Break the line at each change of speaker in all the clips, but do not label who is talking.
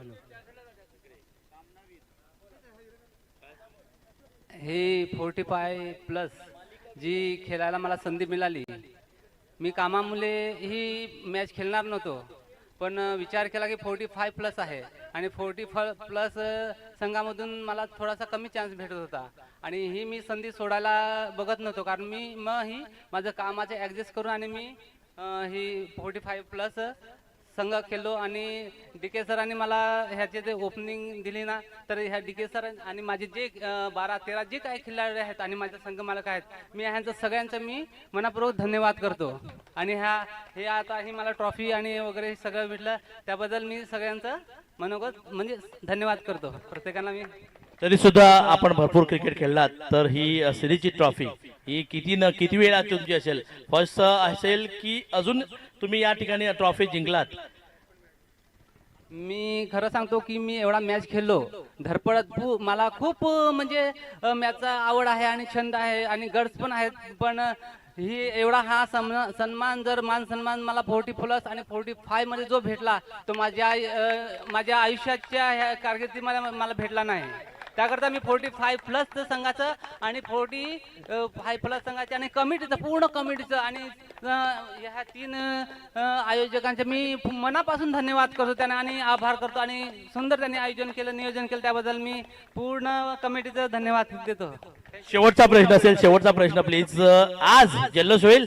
Hello. हे forty five plus जी खेळायला मला संधी मिळाली. मी कामामुळे ही मॅच खेळणार नव्हतो पण विचार केला की फोर्टी फाय प्लस आहे आणि फोर्टी फ प्लस संघामधून मला थोडासा कमी चान्स भेटत होता आणि ही मी संधी सोडायला बघत नव्हतो कारण मी मग ही माझं कामाचं ॲडजस्ट करून आणि मी ही फोर्टी फाय प्लस संघ खेळलो आणि डी के सरांनी मला ह्याचे जे ओपनिंग दिली ना तर ह्या डी के सर आणि माझे जे बारा तेरा जे काही खिलाडी आहेत आणि माझे संघ मालक आहेत मी ह्यांचं सगळ्यांचं मी मनापूर्वक धन्यवाद करतो. आणि ह्या हे आता ही मला ट्रॉफी आणि वगैरे हे सगळं भेटलं त्याबद्दल मी सगळ्यांचं मनोगत म्हणजे धन्यवाद करतो. प्रत्येकाला मी
तरी सुद्धा आपण भरपूर क्रिकेट खेळलात तर ही सिरीजची ट्रॉफी ही किती न किती वेळा तुमची असेल? फर्स्ट असेल की अजून तुम्ही या ठिकाणी ट्रॉफी जिंकलात?
मी खरं सांगतो की मी एवढा मॅच खेळलो. धडपडत मला खूप म्हणजे मॅचचा आवड आहे आणि छंद आहे आणि गड्स पण आहेत पण ही एवढा हा सन्मा- सन्मान जर मान सन्मान मला फोर्टी प्लस आणि फोर्टी फायमध्ये जो भेटला तो माझ्या माझ्या आयुष्याच्या ह्या कारकिर्दीमध्ये मला भेटला नाही. त्याकरता मी फोर्टी फाय प्लस संघाचं आणि फोर्टी फाय प्लस संघाचं आणि कमिटीचं पूर्ण कमिटीचं आणि ह्या तीन आयोजकांचे मी मनापासून धन्यवाद करतो त्यांना आणि आभार करतो आणि सुंदर त्यांनी आयोजन केलं नियोजन केलं त्याबद्दल मी पूर्ण कमिटीचं धन्यवाद देतो.
शेवटचा प्रश्न असेल शेवटचा प्रश्न प्लीज आज जल्लोष होईल?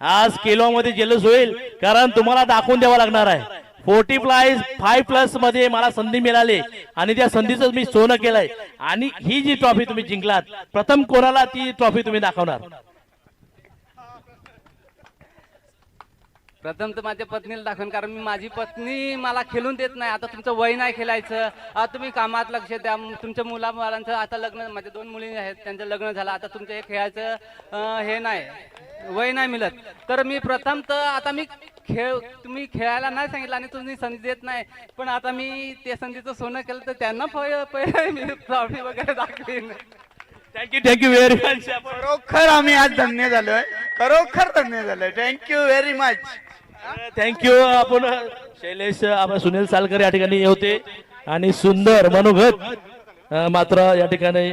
आज केलो मध्ये जल्लोष होईल? कारण तुम्हाला दाखवून द्यावं लागणार आहे. फोर्टी प्लाइज फाय प्लसमध्ये मला संधी मिळाली. आणि त्या संधीचं मी सोनं केलंय. आणि ही जी ट्रॉफी तुम्ही जिंकलात प्रथम कोणाला ती ट्रॉफी तुम्ही दाखवणार?
प्रथम तर माझ्या पत्नीला दाखवेन कारण मी माझी पत्नी मला खेळून देत नाही. आता तुमचं वय नाही खेळायचं. आता तुम्ही कामात लक्ष द्या. तुमच्या मुला मुलांचं आता लग्न माझ्या दोन मुली आहेत त्यांचं लग्न झालं. आता तुमचं हे खेळायचं हे नाही. वय नाही मिळत. तर मी प्रथम तर आता मी खेळ तुम्ही खेळायला नाही सांगितलं आणि तुम्ही संधी देत नाही. पण आता मी त्या संधीचं सोनं केलं तर त्यांना पहि- पहिले मी ट्रॉफी वगैरे दाखवीन.
थँक्यू थँक्यू व्हेरी मच
खरोखर आम्ही आज धन्य झालोय. खरोखर धन्य झालोय. थँक्यू व्हेरी मच
थँक्यू आपण शैलेश आपण सुनील सालकर या ठिकाणी होते. आणि सुंदर मनोगत मात्र या ठिकाणी